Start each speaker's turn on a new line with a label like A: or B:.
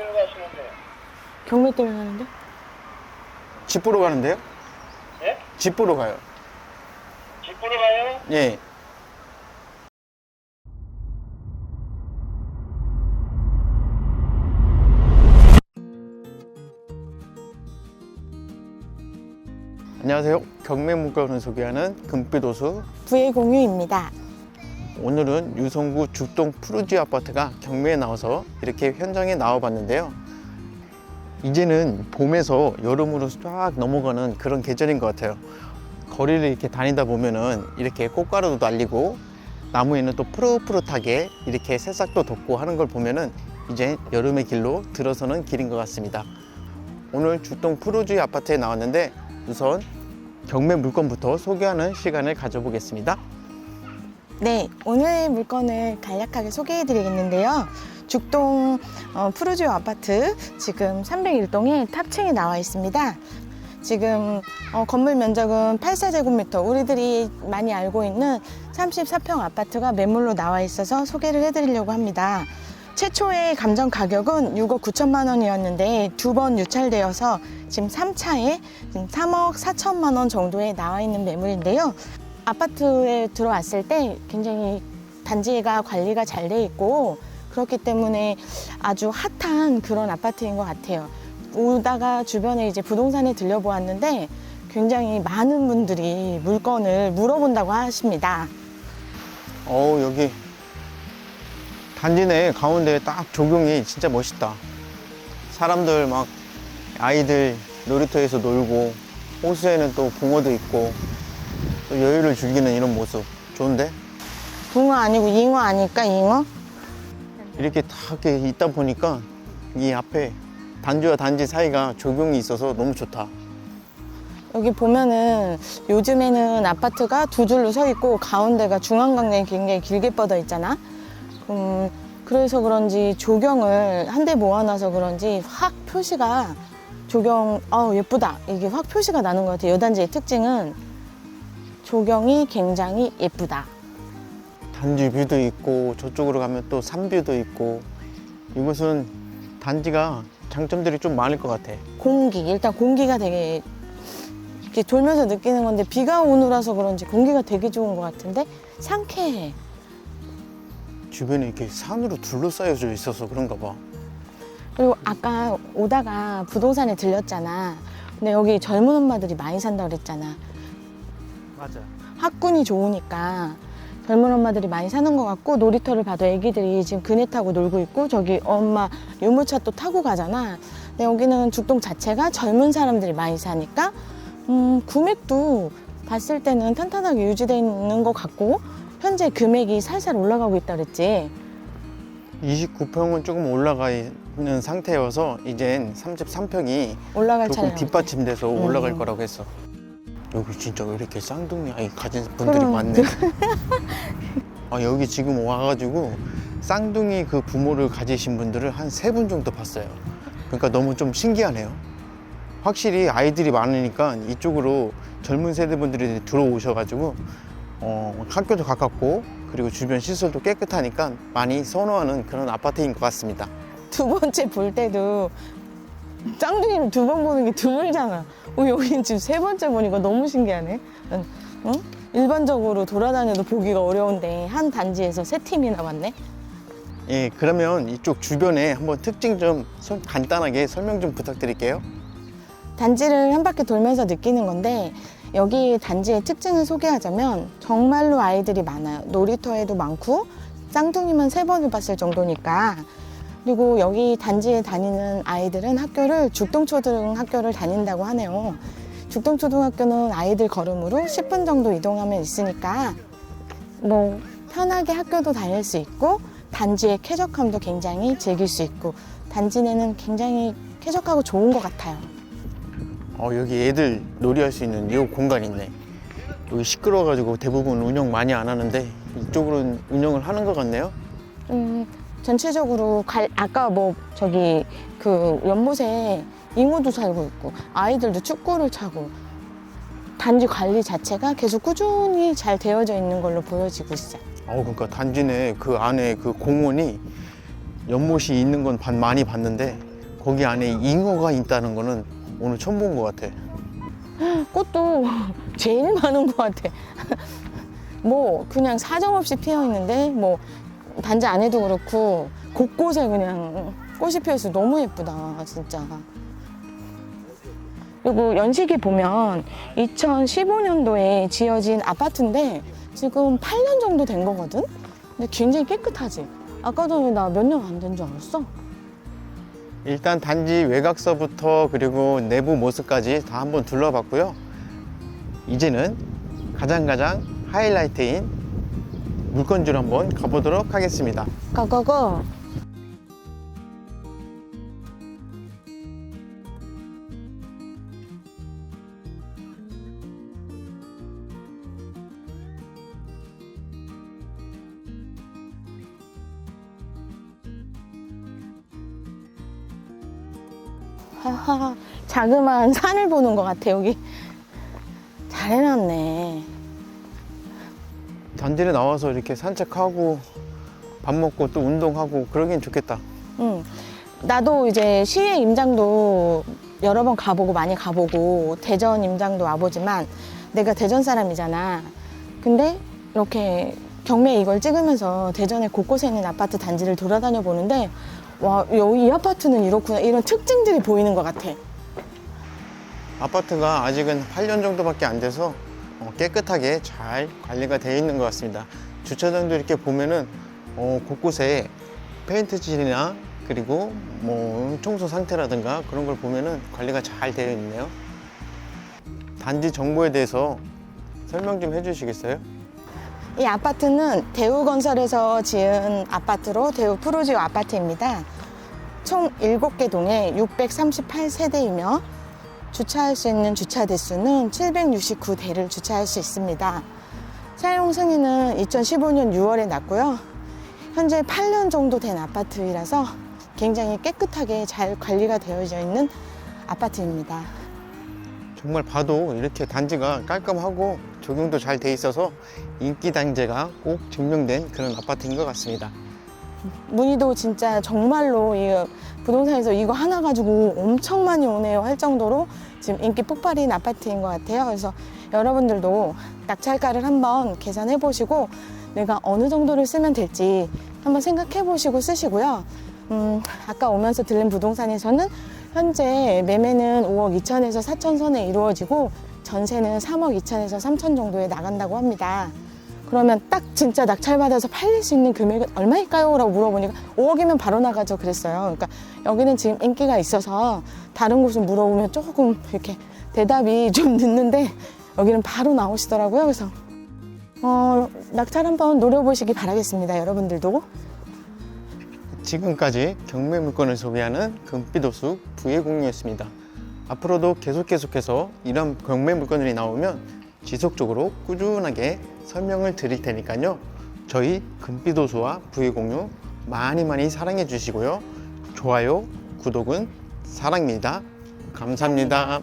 A: 어디로 가시는데?
B: 경매 때문에 가는데?
C: 집 보러 가는데요?
A: 예?
C: 집 보러 가요.
A: 집 보러 가요?
C: 예. 안녕하세요. 경매 물건을 소개하는 금빛호수.
B: 부의 공유입니다.
C: 오늘은 유성구 죽동 푸르지 아파트가 경매에 나와서 이렇게 현장에 나와 봤는데요. 이제는 봄에서 여름으로 쫙 넘어가는 그런 계절인 것 같아요. 거리를 이렇게 다니다 보면은 이렇게 꽃가루도 날리고 나무에는 또 푸릇푸릇하게 이렇게 새싹도 돋고 하는 걸 보면은 이제 여름의 길로 들어서는 길인 것 같습니다. 오늘 죽동 푸르지 아파트에 나왔는데 우선 경매 물건부터 소개하는 시간을 가져보겠습니다.
B: 네, 오늘 물건을 간략하게 소개해 드리겠는데요. 죽동 어, 푸르지오 아파트 지금 301동에 탑층에 나와 있습니다. 지금 어, 건물 면적은 84제곱미터, 우리들이 많이 알고 있는 34평 아파트가 매물로 나와 있어서 소개를 해 드리려고 합니다. 최초의 감정 가격은 6억 9천만 원이었는데 두 번 유찰되어서 지금 3차에 지금 3억 4천만 원 정도에 나와 있는 매물인데요. 아파트에 들어왔을 때 굉장히 단지가 관리가 잘 돼 있고 그렇기 때문에 아주 핫한 그런 아파트인 것 같아요. 오다가 주변에 이제 부동산에 들려보았는데 굉장히 많은 분들이 물건을 물어본다고 하십니다.
C: 어우 여기 단지 내 가운데 딱 조경이 진짜 멋있다 사람들 막 아이들 놀이터에서 놀고 호수에는 또 붕어도 있고 또 여유를 즐기는 이런 모습 좋은데
B: 붕어 아니고 잉어 아닐까 잉어?
C: 이렇게 딱 이렇게 있다 보니까 이 앞에 단지와 단지 사이가 조경이 있어서 너무 좋다
B: 여기 보면은 요즘에는 아파트가 두 줄로 서 있고 가운데가 중앙광장이 굉장히 길게 뻗어 있잖아. 음, 그래서 그런지 조경을 한대 모아놔서 그런지 확 표시가 조경, 아 예쁘다. 이게 확 표시가 나는 것 같아요. 여단지의 특징은 조경이 굉장히 예쁘다.
C: 단지 뷰도 있고 저쪽으로 가면 또 산뷰도 있고 이곳은 단지가 장점들이 좀 많을 것 같아
B: 공기, 일단 공기가 되게 이렇게 돌면서 느끼는 건데 비가 오느라서 그런지 공기가 되게 좋은 것 같은데 상쾌해.
C: 주변에 이렇게 산으로 둘러싸여져 있어서 그런가 봐
B: 그리고 아까 오다가 부동산에 들렸잖아. 근데 여기 젊은 엄마들이 많이 산다 그랬잖아.
C: 맞아
B: 학군이 좋으니까 젊은 엄마들이 많이 사는 것 같고 놀이터를 봐도 애기들이 지금 그네 타고 놀고 있고 저기 엄마 유모차 또 타고 가잖아. 근데 여기는 죽동 자체가 젊은 사람들이 많이 사니까 음, 금액도 봤을 때는 탄탄하게 유지되어 있는 것 같고 현재 금액이 살살 올라가고 있다 그랬지.
C: 29평은 조금 올라가 있는 상태여서 이젠 33평이
B: 올라갈
C: 조금
B: 차례.
C: 뒷받침돼서
B: 음.
C: 올라갈 거라고 했어. 여기 진짜 왜 이렇게 쌍둥이 아이 가진 분들이
B: 그럼.
C: 많네. 아, 여기 지금 와가지고 쌍둥이 그 부모를 가지신 분들을 한 세 분 정도 봤어요. 그러니까 너무 좀 신기하네요. 확실히 아이들이 많으니까 이쪽으로 젊은 세대분들이 들어오셔가지고 어, 학교도 가깝고 그리고 주변 시설도 깨끗하니까 많이 선호하는 그런 아파트인 것 같습니다.
B: 두 번째 볼 때도 쌍둥이를 두 번 보는 게 드물잖아. 어, 여긴 지금 세 번째 보니까 너무 신기하네. 응? 응? 일반적으로 돌아다녀도 보기가 어려운데 한 단지에서 세 팀이 나 왔네.
C: 예, 그러면 이쪽 주변에 한번 특징 좀 설- 간단하게 설명 좀 부탁드릴게요.
B: 단지를 한 바퀴 돌면서 느끼는 건데 여기 단지의 특징을 소개하자면 정말로 아이들이 많아요. 놀이터에도 많고 쌍둥이만 세 번을 봤을 정도니까 그리고 여기 단지에 다니는 아이들은 학교를 죽동초등학교를 다닌다고 하네요. 죽동초등학교는 아이들 걸음으로 10분 정도 이동하면 있으니까 뭐 편하게 학교도 다닐 수 있고 단지의 쾌적함도 굉장히 즐길 수 있고 단지 내는 굉장히 쾌적하고 좋은 것 같아요.
C: 어, 여기 애들 놀이할 수 있는 이 공간 있네. 여기 시끄러워가지고 대부분 운영 많이 안 하는데 이쪽으로는 운영을 하는 것 같네요.
B: 음, 전체적으로 갈- 아까 뭐 저기 그 연못에 잉어도 살고 있고 아이들도 축구를 차고 단지 관리 자체가 계속 꾸준히 잘 되어져 있는 걸로 보여지고 있어. 요
C: 어, 그러니까 단지 내그 안에 그 공원이 연못이 있는 건 반- 많이 봤는데 거기 안에 잉어가 있다는 거는 오늘 처음 본 것 같아.
B: 꽃도 제일 많은 것 같아. 뭐 그냥 사정없이 피어 있는데 뭐 단지 안에도 그렇고 곳곳에 그냥 꽃이 피어 있어 너무 예쁘다 진짜. 그리고 연식이 보면 2015년도에 지어진 아파트인데 지금 8년 정도 된 거거든. 근데 굉장히 깨끗하지. 아까 전에 나몇 년 안 된 줄 알았어.
C: 일단 단지 외곽서부터 그리고 내부 모습까지 다 한번 둘러봤고요. 이제는 가장 가장 하이라이트인 물건줄 한번 가보도록 하겠습니다.
B: 가가가. 하하, 자그마한 산을 보는 것 같아, 여기. 잘 해놨네.
C: 단지에 나와서 이렇게 산책하고 밥 먹고 또 운동하고 그러긴 좋겠다.
B: 응. 나도 이제 시외 임장도 여러 번 가보고 많이 가보고 대전 임장도 와보지만 내가 대전 사람이잖아. 근데 이렇게 경매 이걸 찍으면서 대전에 곳곳에 있는 아파트 단지를 돌아다녀 보는데 와, 여기 이 아파트는 이렇구나. 이런 특징들이 보이는 것 같아.
C: 아파트가 아직은 8년 정도밖에 안 돼서 어, 깨끗하게 잘 관리가 되어 있는 것 같습니다. 주차장도 이렇게 보면은 어, 곳곳에 페인트질이나 그리고 뭐 청소 상태라든가 그런 걸 보면은 관리가 잘 되어 있네요. 단지 정보에 대해서 설명 좀 해주시겠어요?
B: 이 아파트는 대우건설에서 지은 아파트로 대우 프로지오 아파트입니다. 총 7개 동에 638세대이며 주차할 수 있는 주차 대수는 769대를 주차할 수 있습니다. 사용 승인은 2015년 6월에 났고요. 현재 8년 정도 된 아파트이라서 굉장히 깨끗하게 잘 관리가 되어져 있는 아파트입니다.
C: 정말 봐도 이렇게 단지가 깔끔하고 적용도 잘 돼 있어서 인기 단지가 꼭 증명된 그런 아파트인 것 같습니다.
B: 문의도 진짜 정말로 이 부동산에서 이거 하나 가지고 엄청 많이 오네요 할 정도로 지금 인기 폭발인 아파트인 것 같아요. 그래서 여러분들도 낙찰가를 한번 계산해 보시고 내가 어느 정도를 쓰면 될지 한번 생각해 보시고 쓰시고요. 음, 아까 오면서 들린 부동산에서는 현재 매매는 5억 2천에서 4천 선에 이루어지고 전세는 3억 2천에서 3천 정도에 나간다고 합니다. 그러면 딱 진짜 낙찰받아서 팔릴 수 있는 금액은 얼마일까요? 라고 물어보니까 5억이면 바로 나가죠 그랬어요. 그러니까 여기는 지금 인기가 있어서 다른 곳을 물어보면 조금 이렇게 대답이 좀 늦는데 여기는 바로 나오시더라고요. 그래서 어, 낙찰 한번 노려보시기 바라겠습니다. 여러분들도.
C: 지금까지 경매 물건을 소개하는 금빛호수 부의 공유였습니다. 앞으로도 계속 계속해서 이런 경매 물건들이 나오면 지속적으로 꾸준하게 설명을 드릴 테니까요. 저희 금빛호수와 부의공유 많이 많이 사랑해 주시고요. 좋아요, 구독은 사랑입니다. 감사합니다.